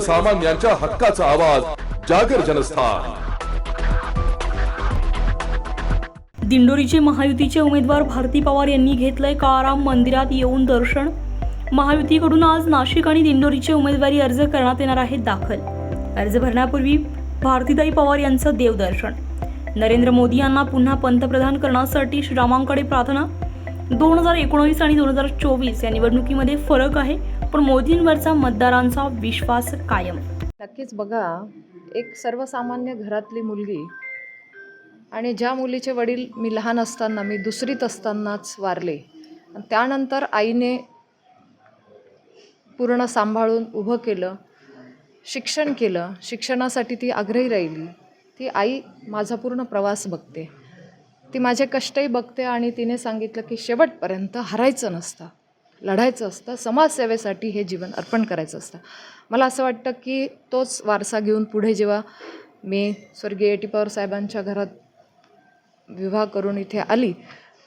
सर्वसामान्यांच्या हक्काचा आवाज जागर जनस्थान. दिंडोरीचे महायुतीचे उमेदवार भारती पवार यांनी घेतलंय काळाराम मंदिरात येऊन दर्शन. महायुतीकडून आज नाशिक आणि दिंडोरीचे उमेदवारी अर्ज करण्यात येणार आहेत दाखल. अर्ज भरण्यापूर्वी भारतीताई पवार यांचं देवदर्शन. नरेंद्र मोदी यांना पुन्हा पंतप्रधान करण्यासाठी श्रीरामांकडे प्रार्थना. दोन हजार एकोणवीस आणि दोन हजार चोवीस या निवडणुकीमध्ये फरक आहे पण मोदींवरचा मतदारांचा विश्वास कायम. नक्कीच बघा एक सर्वसामान्य घरातली मुलगी आणि ज्या मुलीचे वडील मी लहान असताना मी दुसरीत असतानाच वारले आणि त्यानंतर आईने पूर्ण सांभाळून उभं केलं शिक्षण केलं शिक्षणासाठी ती आग्रही राहिली ती आई माझा पूर्ण प्रवास बघते. ती माझे कष्टही बघते आणि तिने सांगितलं की शेवटपर्यंत हरायचं नसतं लढायचं असतं समाजसेवेसाठी हे जीवन अर्पण करायचं असतं. मला असं वाटतं की तोच वारसा घेऊन पुढे जेव्हा मी स्वर्गीय एटी पवार साहेबांच्या घरात विवाह करून इथे आली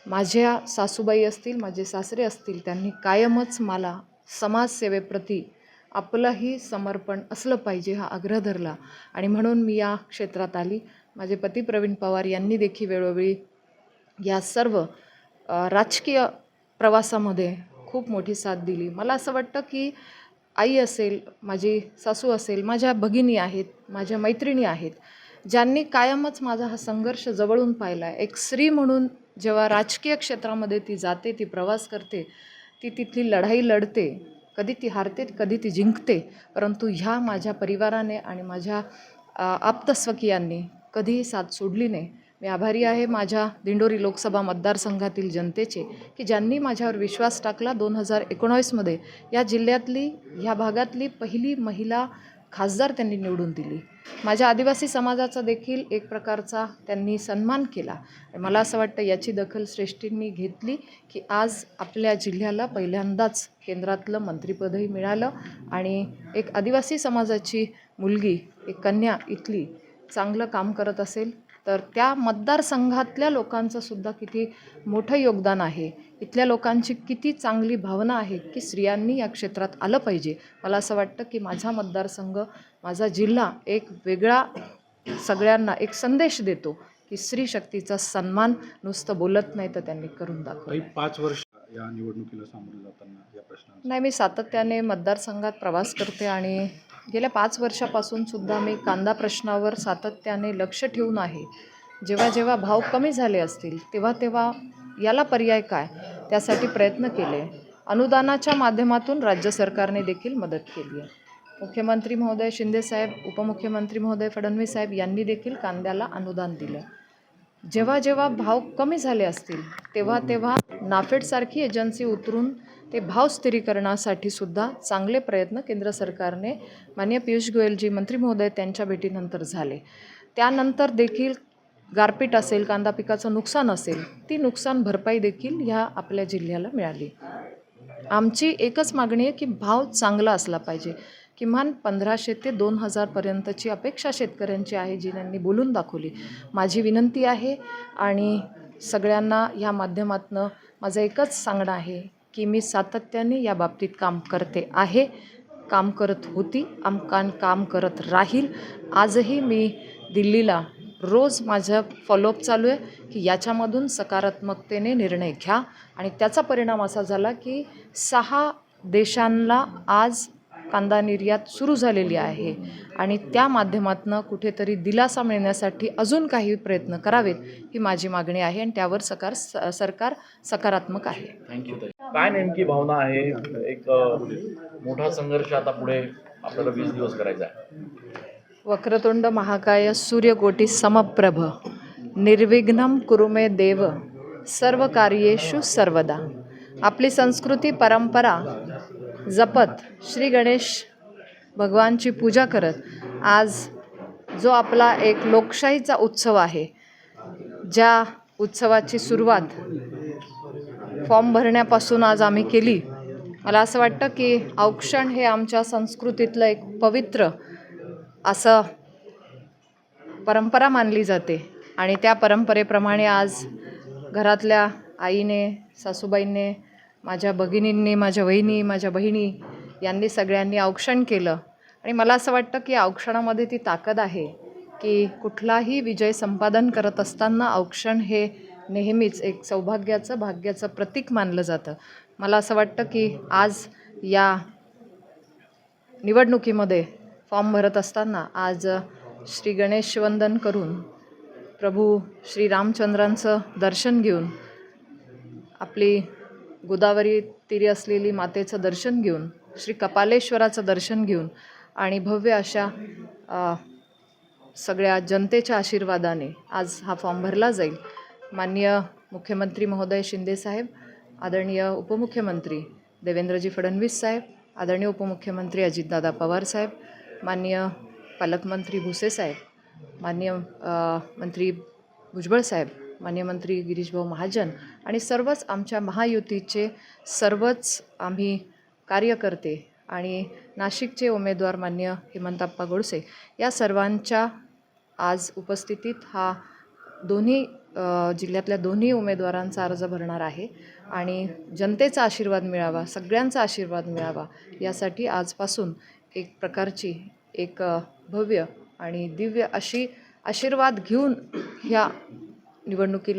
माझ्या सासूबाई असतील माझे सासरे असतील त्यांनी कायमच मला समाजसेवेप्रती आपलंही समर्पण असलं पाहिजे हा आग्रह धरला. आणि म्हणून मी या क्षेत्रात आली. माझे पती प्रवीण पवार यांनी देखील वेळोवेळी या सर्व राजकीय प्रवासामध्ये खूप मोठी साथ दिली. मला असं वाटतं की आई असेल माझी सासू असेल माझ्या भगिनी आहेत माझ्या मैत्रिणी आहेत ज्यांनी कायमच माझा हा संघर्ष जवळून पाहिला आहे एक स्त्री म्हणून जेव्हा राजकीय क्षेत्रामध्ये ती जाते ती प्रवास करते ती तिथली लढाई लढते कधी ती हारते कधी ती जिंकते परंतु ह्या माझ्या परिवाराने आणि माझ्या आप्तस्वकीयांनी कधीही साथ सोडली नाही. मी आभारी आहे माझ्या दिंडोरी लोकसभा मतदारसंघातील जनतेचे की ज्यांनी माझ्यावर विश्वास टाकला दोन हजार एकोणावीसमध्ये. या जिल्ह्यातली ह्या भागातली पहिली महिला खासदार त्यांनी निवडून दिली. माझ्या आदिवासी समाजाचा देखील एक प्रकारचा त्यांनी सन्मान केला. आणि मला असं वाटतं याची दखल श्रेष्ठींनी घेतली की आज आपल्या जिल्ह्याला पहिल्यांदाच केंद्रातलं मंत्रिपदही मिळालं आणि एक आदिवासी समाजाची मुलगी एक कन्या इथली चांगलं काम करत असेल तर त्या मतदारसंघातल्या लोकांचं सुद्धा किती मोठं योगदान आहे. इथल्या लोकांची किती चांगली भावना आहे की स्त्रियांनी या क्षेत्रात आलं पाहिजे. मला असं वाटतं की माझा मतदारसंघ माझा जिल्हा एक वेगळा सगळ्यांना एक संदेश देतो की स्त्री शक्तीचा सन्मान नुसतं बोलत नाही तर त्यांनी करून दाखव. पाच वर्ष या निवडणुकीला सामोरे जाताना या प्रश्नांचा. नाही मी सातत्याने मतदारसंघात प्रवास करते आणि गेल्या पाच वर्षापासून सुद्धा मी कांदा प्रश्नावर सातत्याने लक्ष ठेवून आहे. जेव्हा जेव्हा भाव कमी झाले असतील तेव्हा तेव्हा याला पर्याय काय? त्यासाठी प्रयत्न केले. अनुदानाच्या माध्यमातून राज्य सरकारने देखील मदत केली आहे. मुख्यमंत्री महोदय शिंदेसाहेब उपमुख्यमंत्री महोदय फडणवीस साहेब यांनी देखील कांद्याला अनुदान दिलं. जेव्हा जेव्हा भाव कमी झाले असतील तेव्हा तेव्हा नाफेडसारखी एजन्सी उतरून ते भाव स्थिरीकरणासाठी सुद्धा चांगले प्रयत्न केंद्र सरकारने मान्य पियुष गोयलजी मंत्री महोदय त्यांच्या भेटीनंतर झाले. त्यानंतर देखील गारपीट असेल कांदा पिकाचं नुकसान असेल ती नुकसान भरपाई देखील ह्या आपल्या जिल्ह्याला मिळाली. आमची एकच मागणी आहे की भाव चांगला असला पाहिजे. किमान पंधराशे ते दोन हजारपर्यंतची अपेक्षा शेतकऱ्यांची आहे जी त्यांनी बोलून दाखवली. माझी विनंती आहे आणि सगळ्यांना ह्या माध्यमातनं माझं एकच सांगणं आहे की मी सातत्याने या बाबतीत काम करते आहे. काम करत होती. आमकान काम करत राहील. आजही मी दिल्लीला रोज माझं फॉलोअप चालू आहे की याच्यामधून सकारात्मकतेने निर्णय घ्या. आणि त्याचा परिणाम असा झाला की सहा देशांना आज कांदा निर्यात सुरू झालेली आहे. आणि त्या माध्यमातून कुठेतरी दिलासा मिळण्यासाठी अजून काही प्रयत्न करावेत ही माझी मागणी आहे आणि त्यावर सकार स- सरकार सकारात्मक आहे. थँक्यू काय नेमकी भावना आहे? एक मोठा संघर्ष आता पुढे आपल्याला वीस दिवस करायचा आहे. वक्रतुंड महाकाय सूर्यकोटी समप्रभ निर्विघ्नम कुरुमे देव सर्व कार्येषु सर्वदा. आपली संस्कृती परंपरा जपत श्री गणेश भगवानची पूजा करत आज जो आपला एक लोकशाहीचा उत्सव आहे ज्या उत्सवाची सुरुवात फॉर्म भरण्यापासून आज आम्ही केली. मला असं वाटतं की औक्षण हे आमच्या संस्कृतीतलं एक पवित्र असं परंपरा मानली जाते. आणि त्या परंपरेप्रमाणे आज घरातल्या आईने सासूबाईंनी माझ्या भगिनींनी माझ्या वहिनी माझ्या बहिणी यांनी सगळ्यांनी औक्षण केलं. आणि मला असं वाटतं की औक्षणामध्ये ती ताकद आहे की कुठलाही विजय संपादन करत असताना औक्षण हे नेहमीच एक सौभाग्याचं भाग्याचं प्रतीक मानलं जातं. मला असं वाटतं की आज या निवडणुकीमध्ये फॉर्म भरत असताना आज श्री गणेश वंदन करून प्रभू श्री रामचंद्रांचं दर्शन घेऊन आपली गोदावरी तीरी असलेली मातेचं दर्शन घेऊन श्री कपालेश्वराचं दर्शन घेऊन आणि भव्य अशा सगळ्या जनतेच्या आशीर्वादाने आज हा फॉर्म भरला जाईल. माननीय मुख्यमंत्री महोदय शिंदेसाहेब आदरणीय उपमुख्यमंत्री देवेंद्रजी फडणवीस साहेब आदरणीय उपमुख्यमंत्री अजितदादा पवार साहेब माननीय पालकमंत्री भुसे साहेब माननीय मंत्री भुजबळ साहेब मान्य मंत्री गिरीशभाऊ महाजन आणि सर्वच आमच्या महायुतीचे सर्वच आम्ही कार्यकर्ते आणि नाशिकचे उमेदवार मान्य हेमंताप्पा गोडसे या सर्वांच्या आज उपस्थितीत हा दोन्ही जिल्ह्यातल्या दोन्ही उमेदवारांचा अर्ज भरणार आहे. आणि जनतेचा आशीर्वाद मिळावा सगळ्यांचा आशीर्वाद मिळावा यासाठी आजपासून एक प्रकारची एक भव्य आणि दिव्य अशी आशीर्वाद घेऊन ह्या निवडणुकीला